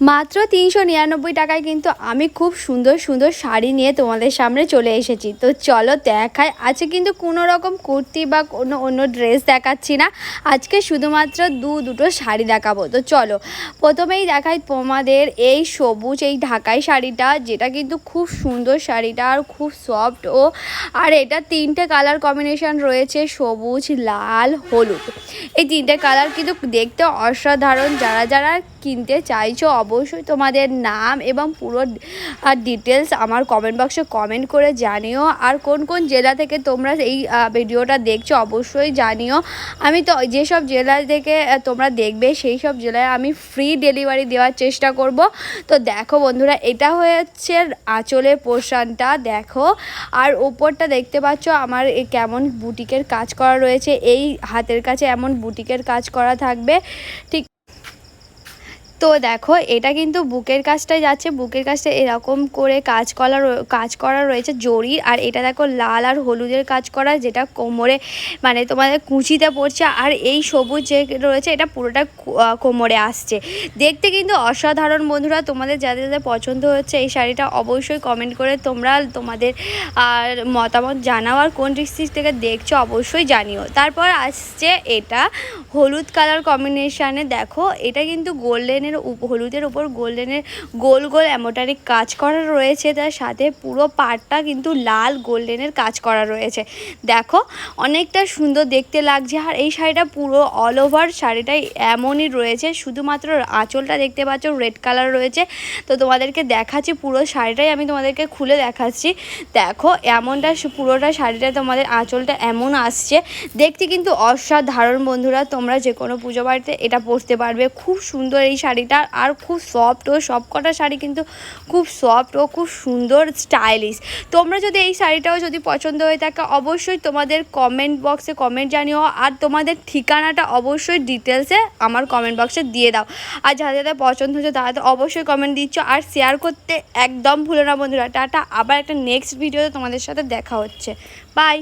মাত্র তিনশো নিরানব্বই টাকায় কিন্তু আমি খুব সুন্দর সুন্দর শাড়ি নিয়ে তোমাদের সামনে চলে এসেছি। তো চলো দেখায় আজকে কিন্তু কোনো রকম কুর্তি বা কোনো অন্য ড্রেস দেখাচ্ছি না। আজকে শুধুমাত্র দু দুটো শাড়ি দেখাবো। তো চলো, প্রথমেই দেখাই তোমাদের এই সবুজ, এই ঢাকাই শাড়িটা, যেটা কিন্তু খুব সুন্দর শাড়িটা আর খুব সফট ও। আর এটা তিনটে কালার কম্বিনেশন রয়েছে, সবুজ, লাল, হলুদ। এই তিনটে কালার কিন্তু দেখতে অসাধারণ। যারা যারা কিনতে চাইছো অবশ্যই তোমাদের নাম এবং পুরো ডিটেলস আমার কমেন্ট বক্সে কমেন্ট করে জানিও। আর কোন কোন জেলা থেকে তোমরা এই ভিডিওটা দেখছ অবশ্যই জানিও। আমি তো যেসব জেলা থেকে তোমরা দেখবে সেই সব জেলায় আমি ফ্রি ডেলিভারি দেওয়ার চেষ্টা করব। তো দেখো বন্ধুরা, এটা হয়েছে আঁচলের পোর্শনটা, দেখো। আর ওপরটা দেখতে পাচ্ছ আমার কেমন বুটিকের কাজ করা রয়েছে। এই হাতের কাছে এমন বুটিকের কাজ করা থাকবে। ঠিক তো দেখো, এটা কিন্তু বুকের কাজটাই যাচ্ছে। বুকের কাজটা এরকম করে কাজ করা কাজ করা রয়েছে জরির। আর এটা দেখো, লাল আর হলুদের কাজ করা, যেটা কোমরে মানে তোমাদের কুচিতে পড়ছে। আর এই সবুজ যে রয়েছে, এটা পুরোটা কোমরে আসছে। দেখতে কিন্তু অসাধারণ বন্ধুরা। তোমাদের যাদের যাদের পছন্দ হচ্ছে এই শাড়িটা, অবশ্যই কমেন্ট করে তোমরা তোমাদের, আর মতামত জানাও। আর কোন ডিস্ট্রিক্ট থেকে দেখছ, অবশ্যই জানিও। তারপর আসছে এটা, হলুদ কালার কম্বিনেশানে দেখো, এটা কিন্তু গোল্ডেনের হলুদের উপর গোল্ডেনের গোল গোল এমোটারিক কাজ করা রয়েছে। তার সাথে পুরো পাড়টা কিন্তু লাল গোল্ডেনের কাজ করা রয়েছে। দেখো, অনেকটা সুন্দর দেখতে লাগছে। আর এই শাড়িটা পুরো অল ওভার শাড়িটাই এমনই রয়েছে। শুধুমাত্র আঁচলটা দেখতে পাচ্ছ রেড কালার রয়েছে। তো তোমাদেরকে দেখাচ্ছি পুরো শাড়িটাই, আমি তোমাদেরকে খুলে দেখাচ্ছি। দেখো, এমনটা পুরোটা শাড়িটা তোমাদের আঁচলটা এমন আসছে। দেখতে কিন্তু অসাধারণ বন্ধুরা, তোমরা যে কোনো পুজো বাড়িতে এটা পরতে পারবে। খুব সুন্দর এই শাড়িটা আর খুব সফট ও সব কটা শাড়ি কিন্তু খুব সফট ও, খুব সুন্দর স্টাইলিশ তোমরা যদি এই শাড়িটাও যদি পছন্দ হয়ে থাকে, অবশ্যই তোমাদের কমেন্ট বক্সে কমেন্ট জানিও, আর তোমাদের ঠিকানাটা অবশ্যই ডিটেলসে আমার কমেন্ট বক্সে দিয়ে দাও। আর যাদের যাদের পছন্দ হচ্ছে, তারা তো অবশ্যই কমেন্ট দিচ্ছ, আর শেয়ার করতে একদম ভুলো না বন্ধুরা। টাটা, আবার একটা নেক্সট ভিডিওতে তোমাদের সাথে দেখা হচ্ছে। বাই